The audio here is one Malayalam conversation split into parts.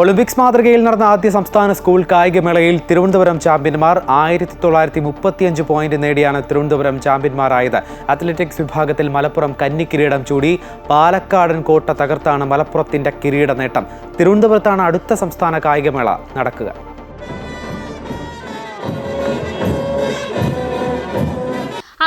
ഒളിമ്പിക്സ് മാതൃകയിൽ നടന്ന ആദ്യ സംസ്ഥാന സ്കൂൾ കായികമേളയിൽ തിരുവനന്തപുരം ചാമ്പ്യന്മാർ ആയിരത്തി തൊള്ളായിരത്തി മുപ്പത്തിയഞ്ച് പോയിന്റ് നേടിയാണ് തിരുവനന്തപുരം ചാമ്പ്യന്മാരായത്. അത്ലറ്റിക്സ് വിഭാഗത്തിൽ മലപ്പുറം കന്നി കിരീടം ചൂടി പാലക്കാടൻ കോട്ട തകർത്താണ് മലപ്പുറത്തിന്റെ കിരീട നേട്ടം. തിരുവനന്തപുരത്താണ് അടുത്ത സംസ്ഥാന കായികമേള നടക്കുക.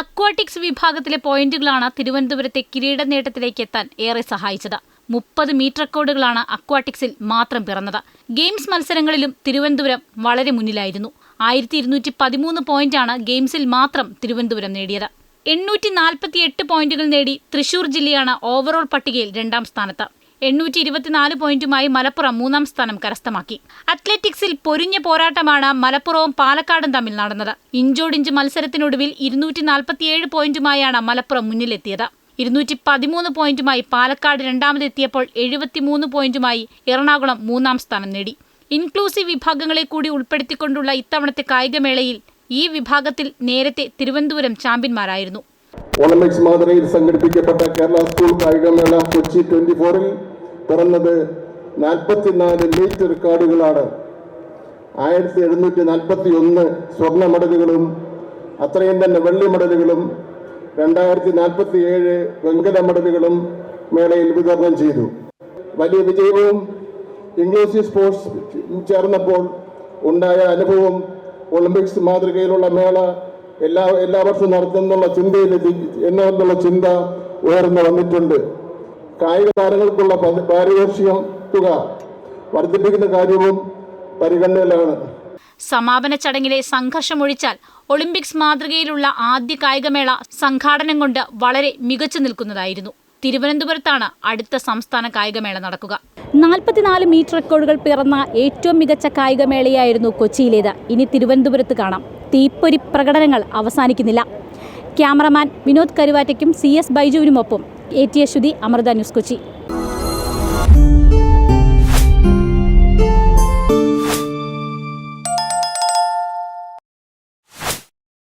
അക്വാട്ടിക്സ് വിഭാഗത്തിലെ പോയിന്റുകളാണ് തിരുവനന്തപുരത്തെ കിരീട നേട്ടത്തിലേക്ക് എത്താൻ ഏറെ സഹായിച്ചത്. മുപ്പത് മീറ്റർ റെക്കോർഡുകളാണ് അക്വാട്ടിക്സിൽ മാത്രം പിറന്നത്. ഗെയിംസ് മത്സരങ്ങളിലും തിരുവനന്തപുരം വളരെ മുന്നിലായിരുന്നു. ആയിരത്തി ഇരുന്നൂറ്റി പതിമൂന്ന് പോയിന്റാണ് ഗെയിംസിൽ മാത്രം തിരുവനന്തപുരം നേടിയത്. എണ്ണൂറ്റി നാൽപ്പത്തി എട്ട് പോയിന്റുകൾ നേടി തൃശൂർ ജില്ലയാണ് ഓവറോൾ പട്ടികയിൽ രണ്ടാം സ്ഥാനത്ത്. എണ്ണൂറ്റി ഇരുപത്തിനാല് പോയിന്റുമായി മലപ്പുറം മൂന്നാം സ്ഥാനം കരസ്ഥമാക്കി. അത്ലറ്റിക്സിൽ പൊരിഞ്ഞ പോരാട്ടമാണ് മലപ്പുറവും പാലക്കാടും തമ്മിൽ നടന്നത്. ഇഞ്ചോടിഞ്ച് മത്സരത്തിനൊടുവിൽ ഇരുന്നൂറ്റി നാൽപ്പത്തിയേഴ് പോയിന്റുമായാണ് മലപ്പുറം മുന്നിലെത്തിയത്. ഇരുന്നൂറ്റി പതിമൂന്ന് പോയിന്റുമായി പാലക്കാട് രണ്ടാമതെത്തിയപ്പോൾ എഴുപത്തിമൂന്ന് പോയിന്റുമായി എറണാകുളം മൂന്നാം സ്ഥാനം നേടി. ഇൻക്ലൂസീവ് വിഭാഗങ്ങളെ കൂടി ഉൾപ്പെടുത്തിക്കൊണ്ടുള്ള ഇത്തവണത്തെ കായികമേളയിൽ ഈ വിഭാഗത്തിൽ നേരത്തെ തിരുവനന്തപുരം ചാമ്പ്യന്മാരായിരുന്നു. ഒളിമ്പിക്സ് മാതൃകയിൽ സംഘടിപ്പിക്കപ്പെട്ട കേരള സ്കൂൾ കായികമേള കൊച്ചി ട്വന്റി ഫോറിൽ തുറന്നത് നാൽപ്പത്തിനാല് മീറ്റ് റെക്കോർഡുകളാണ്. ആയിരത്തി എഴുന്നൂറ്റി നാൽപ്പത്തി ഒന്ന് സ്വർണ മെഡലുകളും അത്രയും തന്നെ വെള്ളി മെഡലുകളും രണ്ടായിരത്തി നാൽപ്പത്തി ഏഴ് വെങ്കല മെഡലുകളും മേളയിൽ വിതരണം ചെയ്തു. വലിയ വിജയവും ഇൻക്ലൂസീവ് സ്പോർട്സ് ചേർന്നപ്പോൾ ഉണ്ടായ അനുഭവം ഒളിമ്പിക്സ് മാതൃകയിലുള്ള മേള എല്ലാ എല്ലാ വർഷവും നടത്തുന്നുള്ള ചിന്തയിൽ എന്നുള്ള ചിന്ത ഉയർന്നു വന്നിട്ടുണ്ട്. കായിക താരങ്ങൾക്കുള്ള പാരിതോഷികം തുക വർദ്ധിപ്പിക്കുന്ന കാര്യവും പരിഗണനയിലാണ്. സമാപന ചടങ്ങിലെ സംഘർഷമൊഴിച്ചാൽ ഒളിമ്പിക്സ് മാതൃകയിലുള്ള ആദ്യ കായികമേള സംഘാടനം കൊണ്ട് വളരെ മികച്ചു നിൽക്കുന്നതായിരുന്നു. തിരുവനന്തപുരത്താണ് അടുത്ത സംസ്ഥാന കായികമേള നടക്കുക. നാൽപ്പത്തിനാല് മീറ്റർ റെക്കോർഡുകൾ പിറന്ന ഏറ്റവും മികച്ച കായികമേളയായിരുന്നു കൊച്ചിയിലേത്. ഇനി തിരുവനന്തപുരത്ത് കാണാം. തീപ്പൊരി പ്രകടനങ്ങൾ അവസാനിക്കുന്നില്ല. ക്യാമറമാൻ വിനോദ് കരുവാറ്റയ്ക്കും C S ബൈജുവിനുമൊപ്പം A T Aswathy Amrita news Kochi.